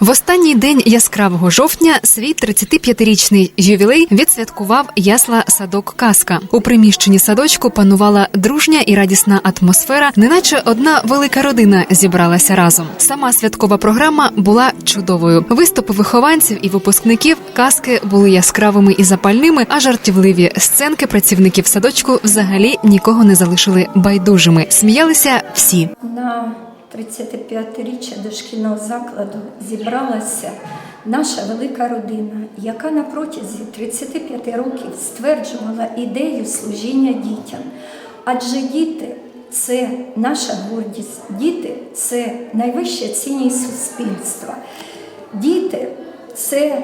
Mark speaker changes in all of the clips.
Speaker 1: В останній день яскравого жовтня свій 35-річний ювілей відсвяткував ясла садок Казка. У приміщенні садочку панувала дружня і радісна атмосфера, неначе одна велика родина зібралася разом. Сама святкова програма була чудовою. Виступи вихованців і випускників казки були яскравими і запальними, а жартівливі сценки працівників садочку взагалі нікого не залишили байдужими. Сміялися всі.
Speaker 2: На 35-річчя дошкільного закладу зібралася наша велика родина, яка на протязі 35 років стверджувала ідею служіння дітям. Адже діти це наша гордість, діти це найвища цінність суспільства. Діти це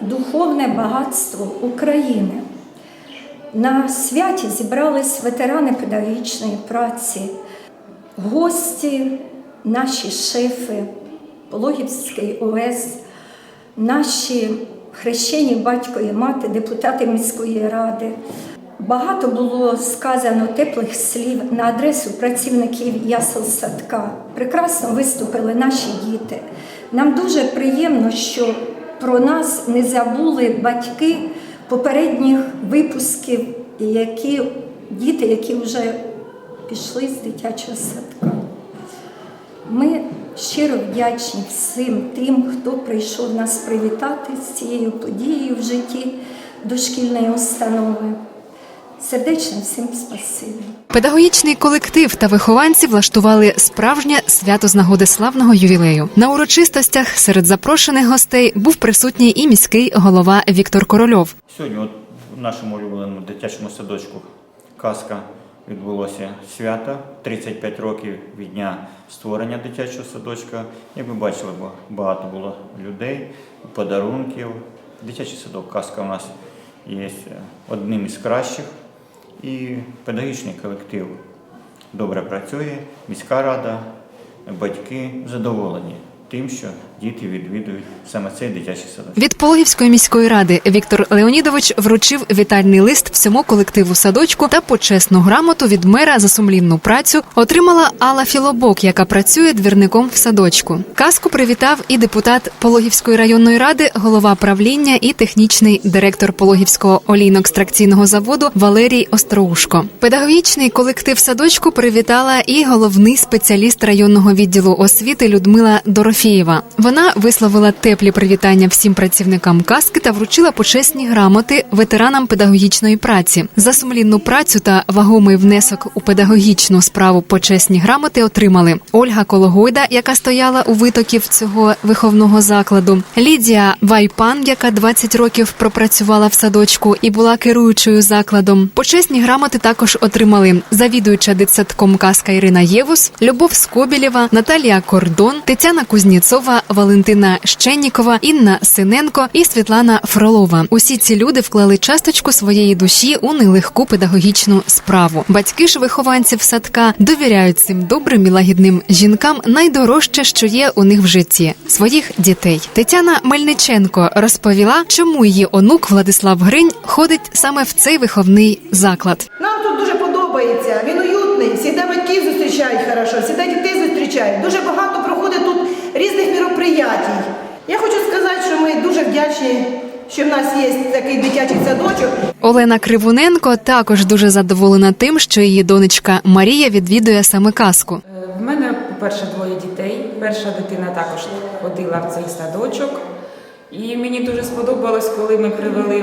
Speaker 2: духовне багатство України. На святі зібрались ветерани педагогічної праці, гості, наші шефи, Пологівський ОС, наші хрещені батько і мати, депутати міської ради. Багато було сказано теплих слів на адресу працівників ясел садка. Прекрасно виступили наші діти. Нам дуже приємно, що про нас не забули батьки попередніх випусків, які діти, які вже пішли з дитячого садка. Ми щиро вдячні всім тим, хто прийшов нас привітати з цією подією в житті дошкільної установи. Сердечно всім спасибі.
Speaker 1: Педагогічний колектив та вихованці влаштували справжнє свято з нагоди славного ювілею. На урочистостях серед запрошених гостей був присутній і міський голова Віктор Корольов.
Speaker 3: Сьогодні от в нашому улюбленому дитячому садочку Казка відбулося свято 35 років від дня створення дитячого садочка. Як ви бачили, ба- багато було людей, подарунків. Дитячий садок Казка у нас є одним із кращих. І педагогічний колектив добре працює, міська рада, батьки задоволені тим, що діти відвідують саме цей дитячий садочок.
Speaker 1: Від Пологівської міської ради Віктор Леонідович вручив вітальний лист всьому колективу садочку та почесну грамоту від мера за сумлінну працю отримала Алла Філобок, яка працює двірником в садочку. Казку привітав і депутат Пологівської районної ради, голова правління і технічний директор Пологівського олійно-екстракційного заводу Валерій Остроушко. Педагогічний колектив садочку привітала і головний спеціаліст районного відділу освіти Людмила Дорофєєва. Вона висловила теплі привітання всім працівникам казки та вручила почесні грамоти ветеранам педагогічної праці. За сумлінну працю та вагомий внесок у педагогічну справу почесні грамоти отримали Ольга Кологойда, яка стояла у витоків цього виховного закладу, Лідія Вайпан, яка 20 років пропрацювала в садочку і була керуючою закладом. Почесні грамоти також отримали завідуюча дитсадком казка Ірина Євус, Любов Скобілєва, Наталія Кордон, Тетяна Кузніцова, Валентина Щеннікова, Інна Синенко і Світлана Фролова. Усі ці люди вклали часточку своєї душі у нелегку педагогічну справу. Батьки ж вихованців садка довіряють цим добрим і лагідним жінкам найдорожче, що є у них в житті своїх дітей. Тетяна Мельниченко розповіла, чому її онук Владислав Гринь ходить саме в цей виховний заклад.
Speaker 4: Нам тут дуже подобається. Він уютний, всіда батьків зустрічають хорошо, всіда дітей зустрічають. Дуже багато проходить тут різних мероприятій. Я хочу сказати, що ми дуже вдячні, що в нас є такий дитячий садочок.
Speaker 1: Олена Кривуненко також дуже задоволена тим, що її донечка Марія відвідує саме казку.
Speaker 5: Е, В мене, по-перше, двоє дітей. Перша дитина також ходила в цей садочок. І мені дуже сподобалось, коли ми привели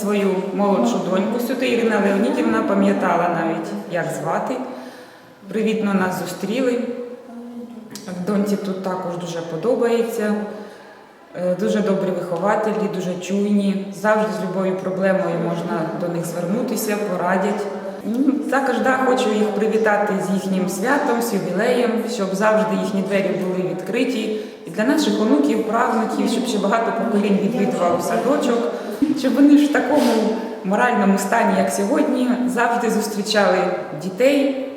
Speaker 5: свою молодшу доньку сюди. Ірина Леонідівна пам'ятала навіть, як звати. Привітно нас зустріли. Доньці тут також дуже подобається. Е, Дуже добрі вихователі, дуже чуйні. Завжди з любою проблемою можна до них звернутися, порадять. Також да, хочу їх привітати з їхнім святом, з ювілеєм, щоб завжди їхні двері були відкриті. І для наших онуків, правнуків, щоб ще багато поколінь відвідувало садочок, щоб вони ж в такому моральному стані, як сьогодні, завжди зустрічали дітей,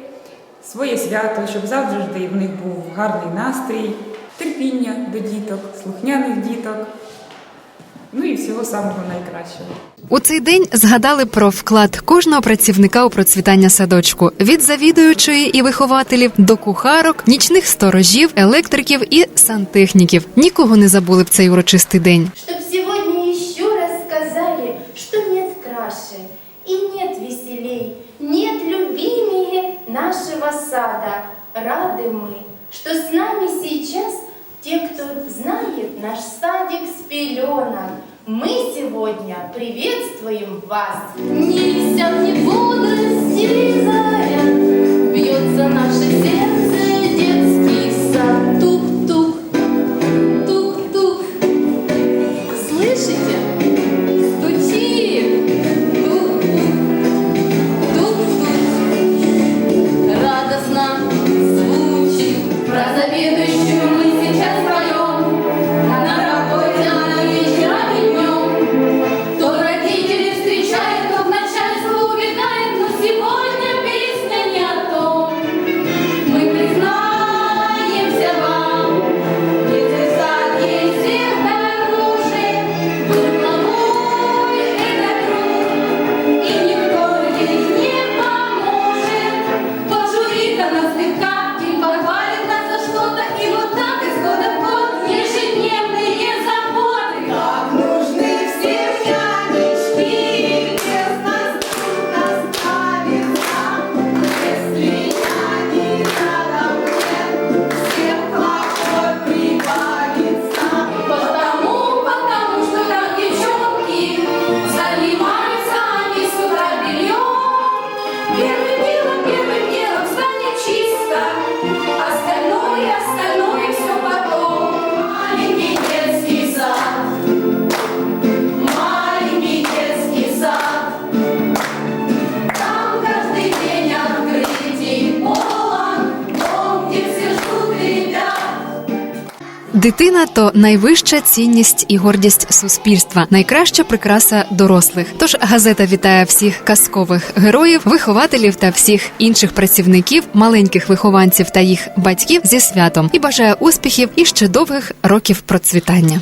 Speaker 5: своє свято, щоб завжди в них був гарний настрій, терпіння до діток, слухняних діток. Ну і всього самого найкращого.
Speaker 1: У цей день згадали про вклад кожного працівника у процвітання садочку від завідуючої і вихователів до кухарок, нічних сторожів, електриків і сантехніків. Нікого не забули в цей урочистий день.
Speaker 6: Сада. Рады мы, что с нами сейчас те, кто знает наш садик с пеленок. Мы сегодня приветствуем вас. Нися мне бодрости заря, Yeah.
Speaker 1: Дитина то найвища цінність і гордість суспільства, найкраща прикраса дорослих. Тож газета вітає всіх казкових героїв, вихователів та всіх інших працівників, маленьких вихованців та їх батьків зі святом і бажає успіхів і ще довгих років процвітання.